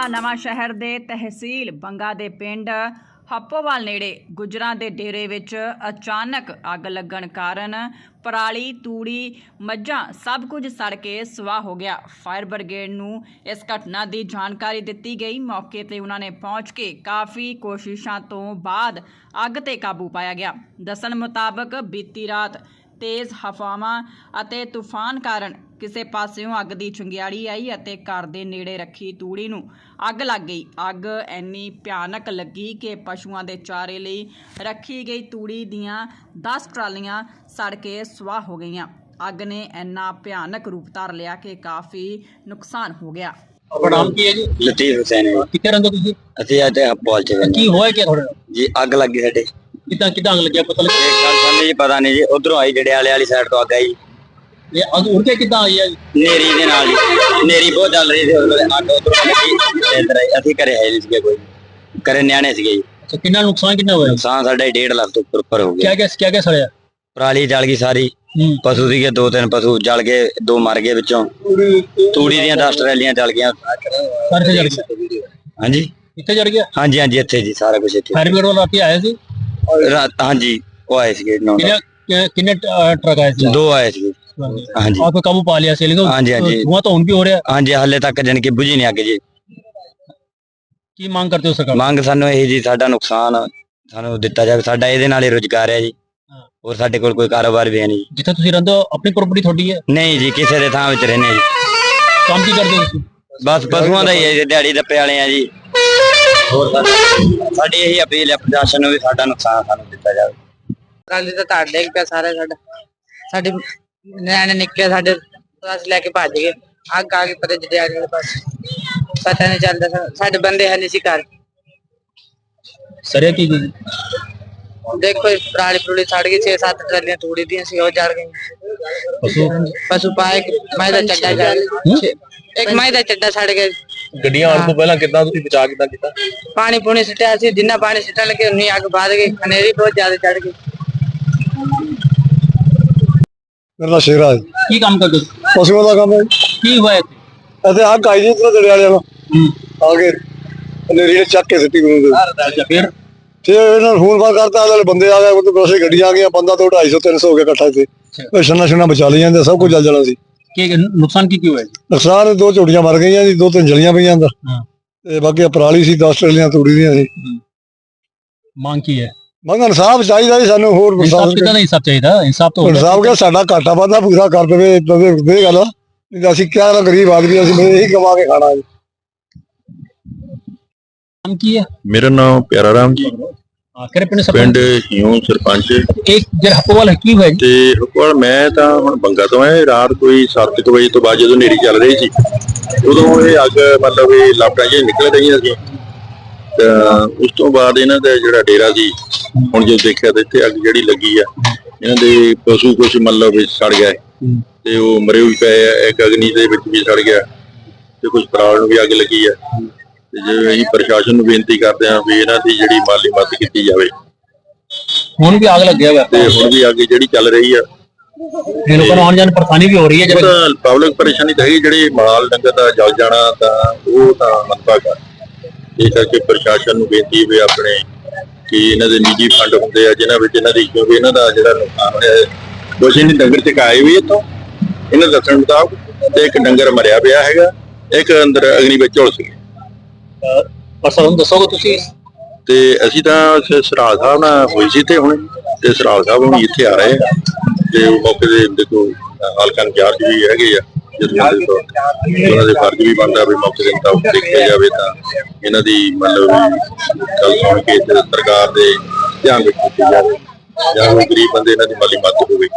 ਜ਼ਿਲ੍ਹਾ ਨਵਾਂ ਸ਼ਹਿਰ ਦੇ ਤਹਿਸੀਲ ਬੰਗਾ ਦੇ ਪਿੰਡ ਹੱਪੋਵਾਲ ਨੇੜੇ ਗੁਜਰਾਂ ਦੇ ਡੇਰੇ ਵਿੱਚ ਅਚਾਨਕ ਅੱਗ ਲੱਗਣ ਕਾਰਨ ਪਰਾਲੀ, ਤੂੜੀ, ਮੱਝਾਂ ਸਭ ਕੁਝ ਸੜ ਕੇ ਸੁਆਹ ਹੋ ਗਿਆ। ਫਾਇਰ ਬ੍ਰਿਗੇਡ ਨੂੰ ਇਸ ਘਟਨਾ ਦੀ ਜਾਣਕਾਰੀ ਦਿੱਤੀ ਗਈ। ਮੌਕੇ ਤੇ ਉਹਨਾਂ ਨੇ ਪਹੁੰਚ ਕੇ ਕਾਫੀ ਕੋਸ਼ਿਸ਼ਾਂ ਤੋਂ ਬਾਅਦ ਅੱਗ ਤੇ ਕਾਬੂ ਪਾਇਆ ਗਿਆ। ਦੱਸਣ ਮੁਤਾਬਕ ਬੀਤੀ ਰਾਤ ਤੇਜ਼ ਹਵਾਵਾਂ ਅਤੇ ਤੂਫਾਨ ਕਾਰਨ ਕਿਸੇ ਪਾਸਿਓਂ ਅੱਗ ਦੀ ਚੁੰਗਿਆੜੀ ਆਈ ਅਤੇ ਘਰ ਦੇ ਨੇੜੇ ਰੱਖੀ ਤੂੜੀ ਨੂੰ ਅੱਗ ਲੱਗ ਗਈ। ਅੱਗ ਇੰਨੀ ਭਿਆਨਕ ਲੱਗੀ ਕਿ ਪਸ਼ੂਆਂ ਦੇ ਚਾਰੇ ਲਈ ਰੱਖੀ ਗਈ ਤੂੜੀ ਦੀਆਂ 10 ਟਰਾਲੀਆਂ ਸੜ ਕੇ ਸਵਾਹ ਹੋ ਗਈਆਂ। ਅੱਗ ਨੇ ਇੰਨਾ ਭਿਆਨਕ ਰੂਪ ਧਾਰ ਲਿਆ ਕਿ ਕਾਫੀ ਨੁਕਸਾਨ ਹੋ ਗਿਆ। ਆਪਣਾ ਨਾਮ ਕੀ ਹੈ ਜੀ? ਲਤੀਫ ਹੁਸੈਨ ਹੈ ਜੀ। ਕਿੱਥੇ ਰਹਿੰਦੇ ਹੋ ਤੁਸੀਂ? ਅਸੀਂ ਅੱਜ ਹੱਪੋਲ ਚ ਰਹਿੰਦੇ ਕੀ ਹੋਇਆ ਕੀ ਤੁਹਾਡੇ? ਨਾਲ ਜੀ ਅੱਗ ਲੱਗੀ ਸਾਡੇ। ਕਿੱਦਾਂ ਕਿੱਦਾਂ ਅੱਗ ਲੱਗਿਆ ਪਤਾ ਲੱਗਿਆ ਇਹ ਗੱਲ ਸਾਨੂੰ ਜੀ ਪਤਾ ਨਹੀਂ ਜੀ ਉਧਰੋਂ ਆਈ ਜਿਹੜੇ ਵਾਲੇ ਵਾਲੀ ਸਾਈਡ ਤੋਂ ਅੱਗ ਆਈ। ਇਹ ਅੱਗ ਉੜ ਕੇ ਕਿੱਦਾਂ ਆਈ ਹੈ ਜੀ? ਨੇਰੀ ਦੇ ਨਾਲ ਜੀ ਨੇਰੀ ਬਹੁਤ ਚੱਲ ਰਹੀ ਸੀ ਉਦੋਂ ਅੱਗ ਉਧਰੋਂ ਲੱਗੀ ਤੇ ਇੱਧਰ ਆਈ ਅਸੀਂ ਘਰੇ ਹੈ ਨਹੀਂ ਸੀਗੇ ਕੋਈ। ਘਰੇ ਨਿਆਣੇ ਸੀਗੇ ਜੀ। ਅੱਛਾ ਕਿੰਨਾ ਨੁਕਸਾਨ ਕਿੰਨਾ ਹੋਇਆ? ਨੁਕਸਾਨ ਸਾਡਾ 1.5 ਲੱਖ ਤੋਂ ਉੱਪਰ ਉੱਪਰ ਹੋ ਗਿਆ। ਕਿਆ ਕਿਆ ਕਿਆ ਕਿਆ ਸੜਿਆ? ਪਰਾਲੀ ਜਲ ਗਈ ਸਾਰੀ। ਹੂੰ। ਪਸ਼ੂ ਸੀਗੇ ਦੋ ਤਿੰਨ ਪਸ਼ੂ ਜਲ ਗਏ ਦੋ ਮਰ ਗਏ ਵਿੱਚੋਂ। ਤੂੜੀ ਦੀਆਂ 10 ਟਰੈਲੀਆਂ ਜਲ ਗਈਆਂ। ਸਾਰੇ ਜੜ ਗਿਆ ਹਾਂਜੀ? ਕਿੱਥੇ ਜੜ ਗਿਆ ਹਾਂਜੀ ਹਾਂਜੀ ਇੱਥੇ ਜੀ ਸਾਰਾ ਕੁਝ ਇੱਥੇ। ਫਾਇਰ ਬ੍ਰਿਗੇਡ ਵਾਲਾ ਰਾਤੀ ਆਇਆ ਸੀ? ਰਾਤ ਹਾਂਜੀ ਉਹ ਆਏ ਸੀਗੇ ਨੌ ਕਿੰਨੇ ਅਹ, ਟਰੱਕ ਆਏ ਸੀ? ਦੋ ਆਏ ਸੀਗੇ ਹਾਂਜੀ। ਆਪੇ ਕਾਬੂ ਪਾ ਲਿਆ ਸੀ ਲੇਕਿਨ ਹਾਂਜੀ, ਹਾਂਜੀ। ਧੂਆਂ ਤਾਂ ਹੁਣ ਵੀ ਹੋ ਰਿਹਾ। ਹਾਂਜੀ ਹਾਲੇ ਤੱਕ ਜਾਣੀ ਕਿ ਬੁਝੀ ਨਹੀਂ ਅੱਗ ਜੀ। ਕੀ ਮੰਗ ਕਰਦੇ ਹੋ ਸਰਕਾਰ ਮੰਗ ਸਾਨੂੰ ਇਹ ਜੀ ਸਾਡਾ ਨੁਕਸਾਨ ਸਾਨੂੰ ਦਿੱਤਾ ਜਾਵੇ। ਸਾਡਾ ਇਹਦੇ ਨਾਲ ਹੀ ਰੋਜ਼ਗਾਰ ਹੈ ਜੀ। ਹਾਂ। ਹੋਰ ਸਾਡੇ ਕੋਲ ਕੋਈ ਕਾਰੋਬਾਰ ਵੀ ਹੈ ਨਹੀਂ ਜਿੱਥੇ ਤੁਸੀਂ ਰਹਿੰਦੇ ਹੋ ਆਪਣੀ ਪ੍ਰਾਪਰਟੀ ਤੁਹਾਡੀ ਹੈ? ਨਹੀਂ ਜੀ ਕਿਸੇ ਦੇ ਥਾਂ ਵਿੱਚ ਰਹਿੰਦੇ ਹਾਂ ਜੀ। ਕੰਮ ਕੀ ਕਰਦੇ ਹੋ ਤੁਸੀਂ? ਬਸ ਪਸ਼ੂਆਂ ਦਾ ਹੀ ਹੈ ਜੀ ਦਿਹਾੜੀ ਦੱਪੇ ਵਾਲੇ ਆ ਜੀ। ਹੋਰ ਸਾਡਾ- ਸਾਡੀ ਇਹੀ ਅਪੀਲ ਹੈ ਪ੍ਰਸ਼ਾਸਨ ਨੂੰ ਵੀ ਸਾਡਾ ਨੁਕਸਾਨ ਸਾਨੂੰ ਦਿੱਤਾ ਜਾਵੇ। ਕਾਲੀ ਤਾਂ ਧੜ ਡੇਗ ਪਿਆ ਸਾਰਾ ਸਾਡਾ। ਸਾਡੇ ਨਿਆਣੇ ਨਿੱਕੇ ਸਾਡੇ ਬਸ ਲੈ ਕੇ ਭੱਜ ਗਏ। ਅੱਗ ਆ ਗਈ ਪਤਾ ਜੜਿਆੜੀ ਵਾਲੇ ਪਾਸ। ਪਤਾ ਨਹੀਂ ਚੱਲਦਾ ਸਾ- ਸਾਡੇ ਬੰਦੇ ਹੈ ਨਹੀਂ ਸੀ ਘਰ। ਸਰਿਆ ਕੀ ਕੀ ਦੇਖੋ ਇਹ ਪਰਾਲੀ ਪਰੂਲੀ ਸੜ ਗਈ 6-7 ਟਰਾਲੀਆਂ ਤੂੜੀ ਦੀਆਂ ਸੀ ਉਹ ਜੜ ਗਈਆਂ। ਪਸ਼ੂ? ਪਸ਼ੂ ਪਾਏ ਮੈਂ ਦਾ ਚੱਡਾ ਜੜ। ਇੱਕ ਮੈਂ ਦਾ ਚੱਡਾ ਸੜ ਗਿਆ। ਗੱਡੀਆਂ ਆਉਣ ਤੋਂ ਪਹਿਲਾਂ ਕਿੱਦਾਂ ਤੁਸੀਂ ਬਚਾ ਕਿੱਦਾਂ ਕੀਤਾ? ਪਾਣੀ ਪੂਣੀ ਸਿੱਟਿਆ ਸੀ ਜਿੰਨਾ ਪਾਣੀ ਸਿੱਟਣ ਲੱਗੇ ਉਨੀ ਅੱਗ ਵੱਧ ਗਈ ਹਨੇਰੀ ਬਹੁਤ ਜ਼ਿਆਦਾ ਚੜ ਗਈ। ਮੇਰਾ ਨਾਂ ਸ਼ੇਰਾ ਹੈ ਕੀ ਕੰਮ ਕਰਦੇ ਹੋ? ਪਸ਼ੂਆਂ ਦਾ ਕੰਮ ਹੈ ਕੀ ਹੋਇਆ ਇੱਥੇ? ਅਤੇ ਆਹ ਕਾਈ ਜੀ ਦੜੇ ਵਾਲਿਆਂ ਨੂੰ। ਆ ਕੇ ਨੇਰੀ ਨੇ ਚੱਕ ਕੇ ਸਿੱਟੀ ਨੂੰ। ਦੇ ਅੱਛਾ ਫਿਰ? ਤੇ ਇਹਨਾਂ ਨੂੰ ਫੋਨ ਬਾਰ ਕਰਤਾ ਵਾਲੇ ਬੰਦੇ ਆ ਗਏ ਉਹਦੇ ਪਾਸੇ ਗੱਡੀਆਂ ਆ ਗਈਆਂ ਬੰਦਾ ਤੋਂ 250 300 ਹੋ ਗਿਆ ਇਕੱਠਾ ਇੱਥੇ। ਉਹ ਛੰਨਾ ਛੰਨਾ ਬਚਾ ਲਈ ਜਾਂਦੇ ਸਭ ਕੁਝ ਜਲ ਜਾਣਾ ਸੀ। ਕੀ ਨੁਕਸਾਨ ਕੀ ਕੀ ਹੋਇਆ ਜੀ? ਨੁਕਸਾਨ ਦੋ ਝੋਟੀਆਂ ਮਰ ਗਈਆਂ ਜੀ ਦੋ ਤਿੰਨ ਜਲੀਆਂ ਪਈਆਂ ਅੰਦਰ। ਹਾਂ। ਤੇ ਬਾਕੀ ਪਰਾਲੀ ਸੀ 10 ਟਰੇਲੀਆਂ ਤੂੜੀ ਦੀਆਂ ਸੀ। ਮੰਗ ਕੀ ਹੈ? ਮੰਗ ਇਨਸਾਫ ਚਾਹੀਦਾ ਜੀ ਸਾਨੂੰ ਹੋਰ ਇਨਸਾਫ ਕਿੱਦਾਂ ਦਾ ਇਨਸਾਫ ਚਾਹੀਦਾ? ਇਨਸਾਫ ਤਾਂ ਹੋਣਾ ਇਨਸਾਫ ਕਿ ਸਾਡਾ ਘਾਟਾ ਵਾਧਾ ਪੂਰਾ ਕਰ ਦੇਵੇ ਦੇਵੇ ਦੇ ਗੱਲ। ਨਹੀਂ ਅਸੀਂ ਕਿਆ ਨਾ ਗਰੀਬ ਆਦਮੀ ਅਸੀਂ ਇਹੀ ਕਮਾ ਕੇ ਖਾਣਾ ਜੀ। ਨਾਮ ਕੀ ਹੈ? ਮੇਰਾ ਨਾਮ ਪਿਆਰਾ ਰਾਮ ਜੀ। ਹਾਂ ਕਿਹੜੇ ਪਿੰਡ ਪਿੰਡ ਹਿਉ ਸਰਪੰਚ। ਇੱਕ ਜਿਹੜਾ ਹੱਪੋਵਾਲ ਕੀ ਹੋਇਆ ਜੀ? ਤੇ ਹੁਕਮ ਮੈਂ ਤਾਂ ਹੁਣ ਬੰਗਾ ਤੋਂ ਆਇਆ। ਰਾਤ ਕੋਈ 7 ਵਜੇ ਤੋਂ ਬਾਅਦ ਜਦੋਂ ਨੇਰੀ ਚੱਲ ਰਹੀ ਸੀ ਉਦੋਂ ਇਹ ਅੱਗ ਮਤਲਬ ਇਹ ਲਾਪਟਾਂ ਜਿਹੀਆਂ ਨਿਕਲ ਰਹੀਆਂ ਸੀ। ਤਾਂ ਉਸ ਤੋਂ ਬਾਅਦ ਇਹਨਾਂ ਦਾ ਜਿਹੜਾ ਡੇਰਾ ਸੀ ਹੁਣ ਜਦੋਂ ਦੇਖਿਆ ਤਾਂ ਇੱਥੇ ਅੱਗ ਜਿਹੜੀ ਲੱਗੀ ਆ ਇਹਨਾਂ ਦੇ ਪਸ਼ੂ ਕੁਝ ਮਤਲਬ ਵੀ ਸੜ ਗਏ ਤੇ ਉਹ ਮਰੇ ਵੀ ਪਏ ਆ ਇੱਕ ਅਗਨੀ ਦੇ ਵਿੱਚ ਵੀ ਸੜ ਗਿਆ। ਤੇ ਕੁਝ ਪਰਾਲ ਨੂੰ ਵੀ ਅੱਗ ਲੱਗੀ ਆ। ਤੇ ਜੇ ਅਸੀਂ ਪ੍ਰਸ਼ਾਸਨ ਨੂੰ ਬੇਨਤੀ ਕਰਦੇ ਹਾਂ ਵੀ ਇਹਨਾਂ ਦੀ ਜਿਹੜੀ ਮਾਲੀ ਮਦਦ ਕੀਤੀ ਜਾਵੇ। ਹੁਣ ਵੀ ਆਗ ਲੱਗਿਆ ਹੋਇਆ। ਤੇ ਹੁਣ ਵੀ ਅੱਗੇ ਜਿਹੜੀ ਚੱਲ ਰਹੀ ਆ। ਇਹ ਲੋਕਾਂ ਨੂੰ ਆਉਣ ਜਾਣ ਪਰੇਸ਼ਾਨੀ ਵੀ ਹੋ ਰਹੀ ਹੈ ਜਿਹੜਾ ਪਬਲਿਕ ਪਰੇਸ਼ਾਨੀ ਤਾਂ ਹੈਗੀ ਜਿਹੜੇ ਮਾਲ ਡੰਗਰ ਦਾ ਜਲ ਜਾਣਾ ਤਾਂ ਉਹ ਤਾਂ ਮੰਦਭਾਗਾ ਇਹ ਕਰਕੇ ਪ੍ਰਸ਼ਾਸਨ ਨੂੰ ਬੇਨਤੀ ਵੀ ਆਪਣੇ ਕਿ ਇਹਨਾਂ ਦੇ ਨਿੱਜੀ ਫੰਡ ਹੁੰਦੇ ਆ ਜਿਨ੍ਹਾਂ ਵਿੱਚ ਇਹਨਾਂ ਦੀ ਕਿਉਂਕਿ ਇਹਨਾਂ ਦਾ ਜਿਹੜਾ ਨੁਕਸਾਨ ਹੋਇਆ ਹੈ, ਕੁਛ ਇਹਨੇ ਡੰਗਰ ਚਕਾਏ ਵੀ ਇੱਥੋਂ। ਇਹਨਾਂ ਦੱਸਣ ਮੁਤਾਬਕ ਤੇ ਇੱਕ ਡੰਗਰ ਮਰਿਆ ਪਿਆ ਹੈਗਾ ਇੱਕ ਅੰਦਰ ਅਗਨੀ ਵਿੱਚ ਝੁਲਸ ਗਿਆ। ਪਰ ਸਾਨੂੰ ਦੱਸੋਗੇ ਤੁਸੀਂ? ਤੇ ਅਸੀਂ ਤਾਂ ਸਰਾਲ ਸਾਹਿਬ ਨਾਲ ਹੋਈ ਸੀ ਤੇ ਹੁਣ ਤੇ ਸਰਾਲ ਸਾਹਿਬ ਹੁਣ ਇੱਥੇ ਆ ਰਹੇ ਆ। ਤੇ ਉਹ ਮੌਕੇ ਦੇ ਦੇਖੋ ਹਲਕਾ ਇੰਚਾਰਜ ਵੀ ਹੈਗੇ ਆ। ਜਦੋਂ ਦੇ ਤੌਰ ਤੇ ਉਹਨਾਂ ਦੇ ਫਰਜ਼ ਵੀ ਬਣਦਾ ਵੀ ਮੌਕੇ ਦੇ ਮੁਤਾਬਕ ਦੇਖਿਆ ਜਾਵੇ ਤਾਂ ਇਹਨਾਂ ਦੀ ਮਤਲਬ ਗੱਲ ਸੁਣ ਕੇ ਸਰਕਾਰ ਦੇ ਧਿਆਨ ਵਿੱਚ ਕੀਤੀ ਜਾਵੇ ਜਾਂ ਉਹ ਗਰੀਬ ਬੰਦੇ ਇਹਨਾਂ ਦੀ ਮਾਲੀ ਮਦਦ ਹੋਵੇ।